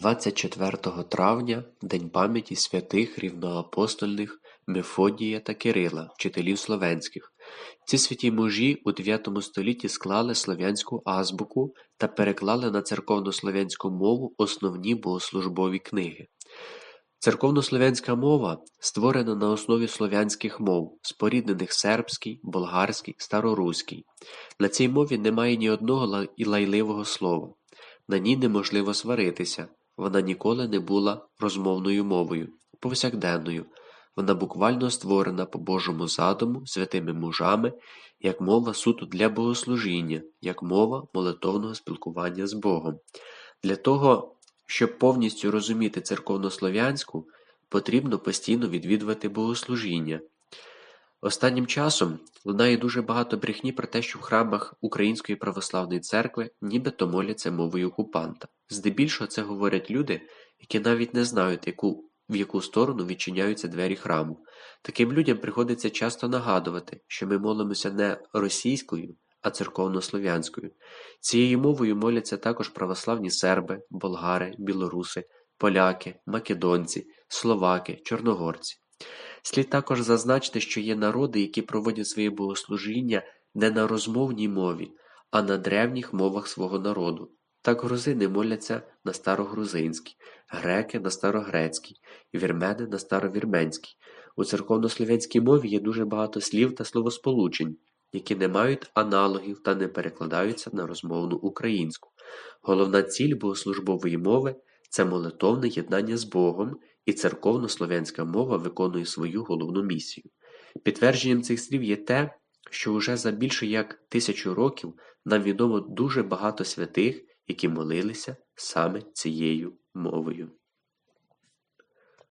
24 травня – День пам'яті святих рівноапостольних Мефодія та Кирила, вчителів слов'янських. Ці святі мужі у IX столітті склали слов'янську азбуку та переклали на церковнослов'янську мову основні богослужбові книги. Церковнослов'янська мова створена на основі слов'янських мов, споріднених сербський, болгарський, староруський. На цій мові немає ні одного лайливого слова. На ній неможливо сваритися, вона ніколи не була розмовною мовою, повсякденною, вона буквально створена по Божому задуму святими мужами, як мова суто для богослужіння, як мова молитовного спілкування з Богом. Для того, щоб повністю розуміти церковнослов'янську, потрібно постійно відвідувати богослужіння. Останнім часом лунає дуже багато брехні про те, що в храмах Української православної церкви нібито моляться мовою окупанта. Здебільшого це говорять люди, які навіть не знають, яку, в яку сторону відчиняються двері храму. Таким людям приходиться часто нагадувати, що ми молимося не російською, а церковнослов'янською. Цією мовою моляться також православні серби, болгари, білоруси, поляки, македонці, словаки, чорногорці. Слід також зазначити, що є народи, які проводять своє богослужіння не на розмовній мові, а на древніх мовах свого народу. Так грузини моляться на старогрузинській, греки на старогрецькій, вірмени на старовірменській. У церковнослов'янській мові є дуже багато слів та словосполучень, які не мають аналогів та не перекладаються на розмовну українську. Головна ціль богослужбової мови це молитовне єднання з Богом і церковно-слов'янська мова виконує свою головну місію. Підтвердженням цих слів є те, що уже за більше як тисячу років нам відомо дуже багато святих, які молилися саме цією мовою.